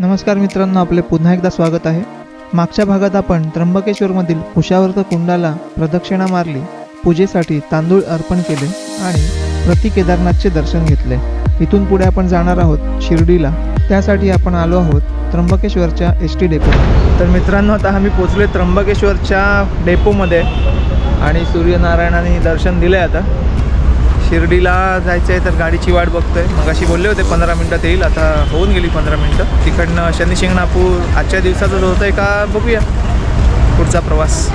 नमस्कार मित्रांनो आपले पुन्हा एकदा स्वागत आहे. मागच्या भागात आपण त्र्यंबकेश्वरमधील कुशावर्त कुंडाला प्रदक्षिणा मारली पूजेसाठी तांदूळ अर्पण केले आणि प्रति केदारनाथचे दर्शन घेतले. इथून पुढे आपण जाणार आहोत शिर्डीला. त्यासाठी आपण आलो आहोत त्र्यंबकेश्वरच्या एस टी डेपो तर मित्रांनो आता आम्ही पोचले त्र्यंबकेश्वरच्या डेपोमध्ये आणि सूर्यनारायणाने दर्शन दिले आता. शिर्डीला जायचं आहे तर गाडीची वाट बघतोय. मग अशी बोलले होते पंधरा मिनटात येईल. आता होऊन गेली पंधरा मिनटं. तिकडनं शनी शिंगणापूर आजच्या दिवसाचं होतं आहे का बघूया. पुढचा प्रवास.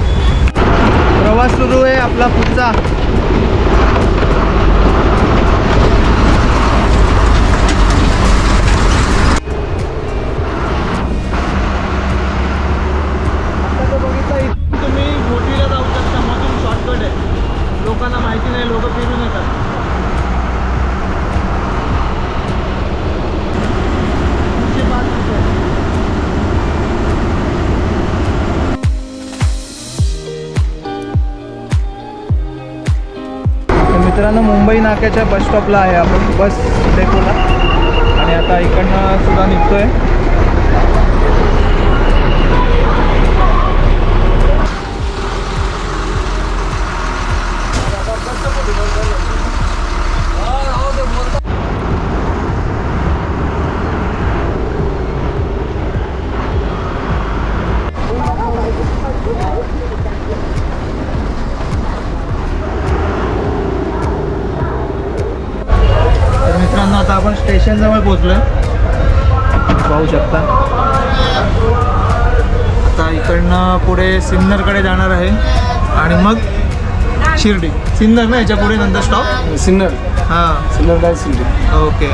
प्रवास सुरू आहे आपला पुढचा. मित्रांनो मुंबई नाक्याच्या बस स्टॉपला आहे आपण. बस डेपोला आणि आता इकडनं सुद्धा निघतोय. पुढे सिन्नरकडे जाणार आहे. आणि मग शिर्डी. सिन्नर ना याच्यापुढे नंतर स्टॉप सिन्नर. हां. सिन्नर काय सिन्नर ओके.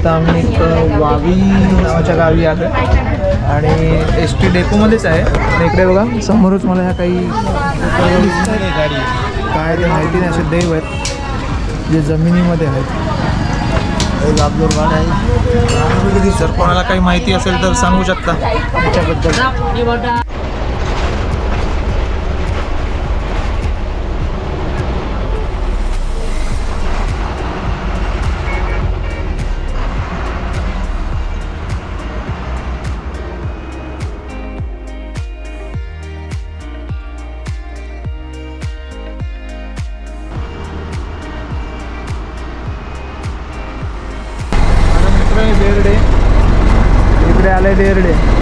आता आम्ही एक वावी नावाच्या गावी आलो आणि एस टी डेपोमध्येच आहे. आणि इकडे बघा समोरच मला ह्या काही गाडी काय ते माहिती नाही असे देव आहेत. जे जमिनीमध्ये आहेत. गाड आहे. जर कोणाला काही माहिती असेल तर सांगू शकता. त्याच्याबद्दल इकडे आलाय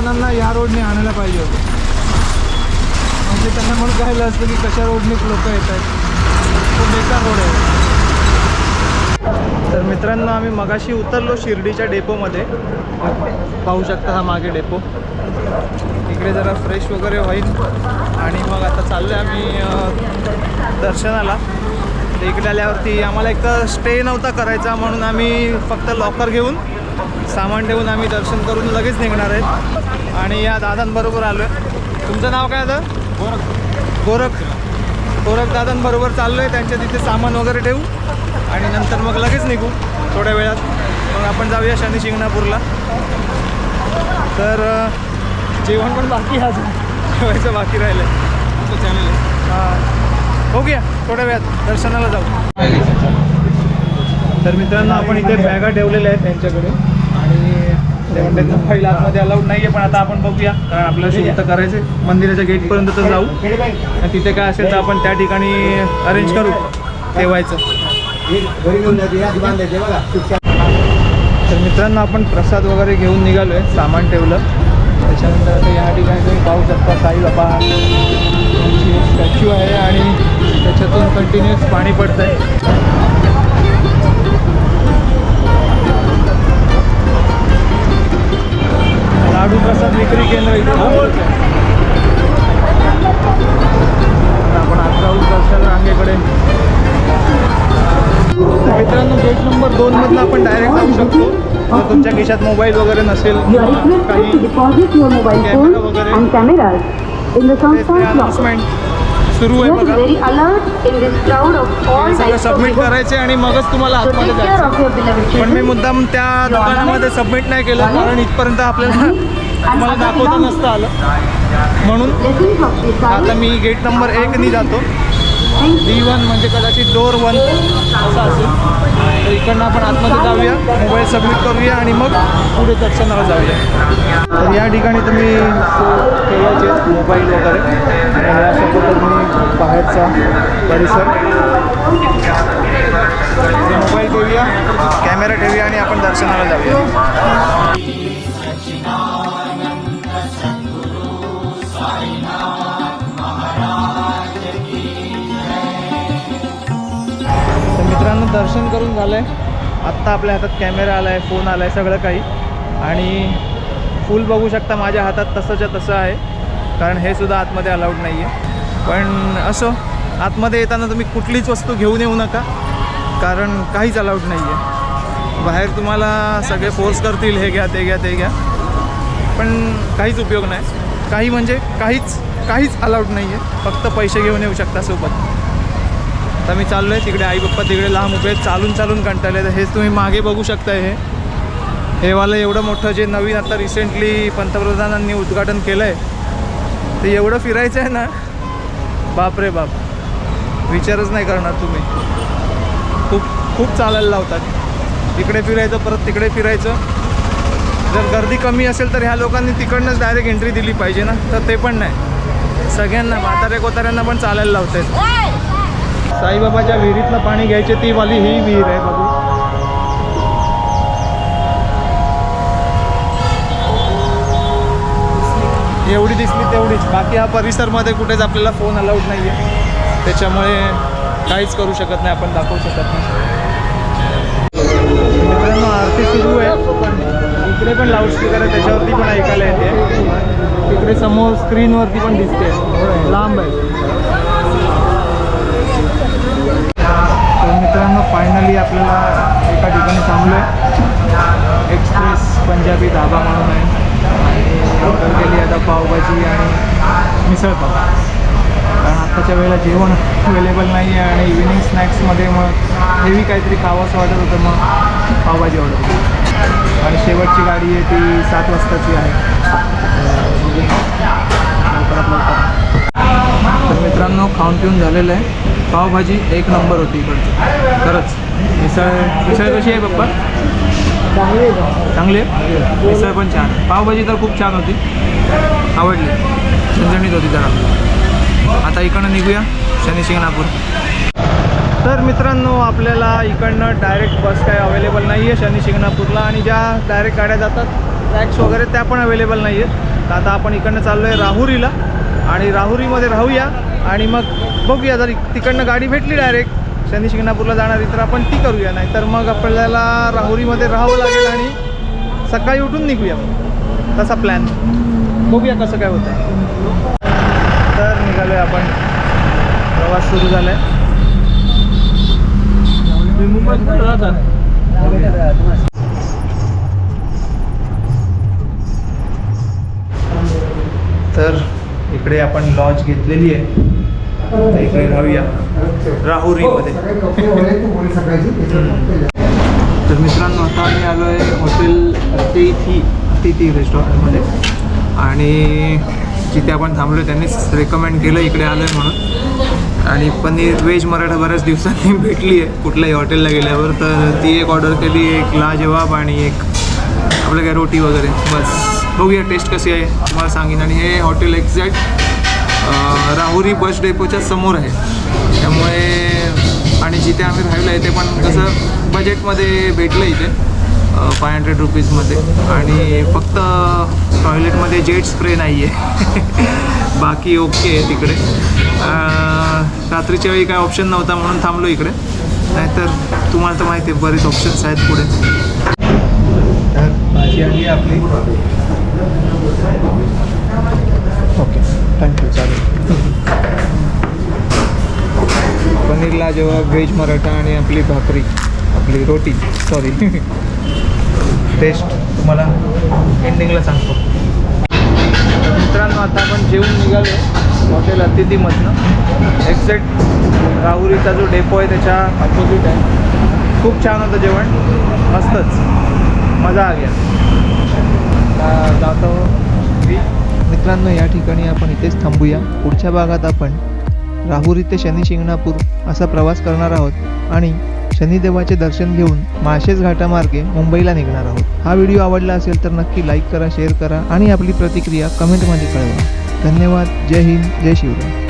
जणांना या रोडने आणायला पाहिजे होतं. म्हणजे त्यांना म्हणून काय असतं की कशा रोडने लोक येत आहेत. तो बेकार रोड आहे. तर मित्रांनो आम्ही मगाशी उतरलो शिर्डीच्या डेपोमध्ये. पाहू शकता हा मागे डेपो. इकडे जरा फ्रेश वगैरे होईल. आणि मग आता चाललो आहे आम्ही दर्शनाला. इकडे आल्यावरती आम्हाला एक तर स्टे नव्हता करायचा म्हणून आम्ही फक्त लॉकर घेऊन सामान ठेवून आम्ही दर्शन करून लगेच निघणार आहेत. आणि या दादांबरोबर आलो आहे तुमचं नाव काय आता? गोरख. गोरख. दादांबरोबर चाललो आहे त्यांच्या तिथे सामान वगैरे ठेवू. आणि नंतर मग लगेच निघू. थोड्या वेळात. मग आपण जाऊया शनी शिंगणापूरला. तर जेवण पण बाकी आहे अजून. जेवायचं बाकी राहिलं चॅनल हां. बघूया. थोड्या वेळात. दर्शनाला जाऊ. तर मित्रांनो आपण इथे बॅगा ठेवलेल्या आहेत त्यांच्याकडे. आणि ते म्हणतात पहिला आतमध्ये अलाउड नाही आहे पण आता आपण बघूया. कारण आपल्याला शूट तर करायचे मंदिराच्या गेटपर्यंत तर जाऊ. आणि तिथे काय असेल तर आपण त्या ठिकाणी अरेंज करू. ठेवायचं. तर मित्रांनो आपण प्रसाद वगैरे घेऊन निघालो आहे सामान ठेवलं. त्याच्यानंतर आता या ठिकाणी तुम्ही पाहू शकता साईबाबा स्टॅच्यू आहे आणि त्याच्यातून कंटिन्युअस पाणी पडतं आहे त्याच्यात मोबाईल वगैरे नसेल सुरू आहे सगळं सबमिट करायचे आणि मगच तुम्हाला आतमध्ये जायचं. पण मी मुद्दाम त्या दुकानामध्ये सबमिट नाही केलं कारण इथपर्यंत आपल्याला मला दाखवत नसतं आलं. म्हणून आता मी गेट नंबर एकनी जातो. डी वन म्हणजे कदाचित डोर वन असं असेल. तर इकडनं आपण आतमध्ये जाऊया. मोबाईल सबमिट करूया आणि मग पुढे दर्शनाला जाऊया. तर या ठिकाणी तुम्ही ठेवायचे मोबाईल वगैरे. आणि हे तुम्ही बाहेरचा परिसर. मोबाईल ठेवूया कॅमेरा ठेवूया आणि आपण दर्शनाला जाऊया. तर दर्शन करून झालं आहे आत्ता आपल्या हातात कॅमेरा आला आहे फोन आला आहे सगळं काही. आणि फुल बघू शकता माझ्या हातात तसंच्या तसं आहे. कारण हे सुद्धा आतमध्ये अलाउड नाही आहे पण असो आतमध्ये येताना तुम्ही कुठलीच वस्तू घेऊन येऊ नका. कारण काहीच अलाउड नाही आहे बाहेर तुम्हाला सगळे फोर्स करतील हे घ्या ते घ्या ते घ्या. पण काहीच उपयोग नाही. काही म्हणजे काहीच काहीच अलाउड नाही आहे फक्त पैसे घेऊन येऊ शकता सोबत. आता मी चाललो आहे तिकडे आई पप्पा तिकडे लांब उभे चालून चालून कंटाळले तर हेच तुम्ही मागे बघू शकता हे. हेवालं एवढं मोठं जे नवीन आता रिसेंटली पंतप्रधानांनी उद्घाटन केलं आहे ते एवढं फिरायचं आहे ना. बाप रे बाप. विचारच नाही करणार तुम्ही. खूप खूप चालायला लावतात. इकडे फिरायचं परत तिकडे फिरायचं. जर गर्दी कमी असेल तर ह्या लोकांनी तिकडनंच डायरेक्ट एंट्री दिली पाहिजे ना. तर ते पण नाही. सगळ्यांना म्हाताऱ्या कोताऱ्यांना पण चालायला लावतात साईबाबाच्या विहिरीतलं पाणी घ्यायचे ती वाली ही विहीर आहे बघू. एवढी दिसली तेवढीच. बाकी हा परिसरमध्ये कुठेच आपल्याला फोन अलाउड नाही आहे त्याच्यामुळे काहीच करू शकत नाही आपण दाखवू शकत नाही. मित्रांनो आरती सुरू आहे. इकडे पण लाऊडस्पीकर आहे त्याच्यावरती पण ऐकायला येते. तिकडे समोर स्क्रीनवरती पण दिसते. लांब आहे तर मित्रांनो फायनली आपल्याला एका ठिकाणी थांबलो. आहे एक्सप्रेस पंजाबी धाबा म्हणून आहे. आणि ऑर्डर केली आता पावभाजी आणि मिसळपाव कारण आत्ताच्या वेळेला जेवण अवेलेबल नाही आहे आणि इव्हिनिंग स्नॅक्समध्ये मग हेवी काहीतरी खावंसं वाटत होतं मग पावभाजी ऑर्डर केली. आणि शेवटची गाडी आहे ती सात वाजताची आहे. तर तर मित्रांनो खाऊन पिऊन झालेलं आहे. पावभाजी एक नंबर होती इकडची. खरंच. मिसळ मिसळ कशी आहे पप्पा? चांगली आहे. मिसळ पण छान. पावभाजी तर खूप छान होती. आवडली. झणझणीत होती जरा. आता इकडनं निघूया. शनी शिंगणापूर. तर मित्रांनो आपल्याला इकडनं डायरेक्ट बस काय अवेलेबल नाही आहे शनी शिंगणापूरला आणि ज्या डायरेक्ट गाड्या जातात ट्रॅक्स वगैरे त्या पण अवेलेबल नाही आहेत तर आता आपण इकडनं चाललो आहे राहुरीला. आणि राहुरीमध्ये राहूया. आणि मग बघूया जर तिकडनं गाडी भेटली डायरेक्ट शनी शिंगणापूरला जाणारी तर आपण ती करूया. नाही तर मग आपल्याला राहुरीमध्ये राहावं लागेल आणि सकाळी उठून निघूया. तसा प्लॅन बघूया कसं काय होतं. तर निघालो आहे आपण. प्रवास सुरू झाला आहे तर इकडे आपण लॉज घेतलेली आहे. इकडे राहूया. राहुरीमध्ये. तर मित्रांनो आता आम्ही आलो आहे हॉटेल तेथी अतिथी रेस्टॉरंटमध्ये. आणि जिथे आपण थांबलो त्यांनीच रेकमेंड केलं इकडे आलो आहे म्हणून. आणि पनीर व्हेज मराठा बऱ्याच दिवसांनी भेटली आहे कुठल्याही हॉटेलला गेल्यावर. तर ती एक ऑर्डर केली एक लाजवाब आणि एक आपलं काय रोटी वगैरे. बस. बघूया टेस्ट कशी आहे तुम्हाला सांगेन. आणि हे हॉटेल एक्झॅक्ट राहुरी बस डेपोच्या समोर आहे. त्यामुळे आणि जिथे आम्ही राहिलो आहे ते पण कसं बजेटमध्ये भेटलं इथे फाय हंड्रेड रुपीजमध्ये आणि फक्त टॉयलेटमध्ये जेट स्प्रे नाही आहे बाकी ओके आहे तिकडे. रात्रीच्या वेळी काय ऑप्शन नव्हता म्हणून थांबलो इकडे. नाहीतर तुम्हाला तर माहिती आहे बरेच ऑप्शन्स आहेत पुढे. तर भाजी आली आहे आपली. ओके थँक्यू चालेल. पनीरला जेव्हा व्हेज मराठा आणि आपली भाकरी आपली रोटी सॉरी टेस्ट तुम्हाला एंडिंगला सांगतो. मित्रांनो आता आपण जेवून निघालो. हॉटेल अतिथीमधनं. एक्झॅक्ट राहुरीचा जो डेपो आहे त्याच्या अपोजिट आहे. खूप छान होतं जेवण. मस्तच. मजा आ गया जातो मी. मित्रांनो या ठिकाणी आपण इथेच थांबूया. पुढच्या भागात आपण राहुरी ते शनी शिंगणापूर असा प्रवास करणार आहोत आणि शनिदेवाचे दर्शन घेऊन माळशेज घाटामार्गे मुंबईला निघणार आहोत. हा व्हिडिओ आवडला असेल तर नक्की लाईक करा शेअर करा आणि आपली प्रतिक्रिया कमेंटमध्ये कळवा. धन्यवाद. जय हिंद. जय शिवराय.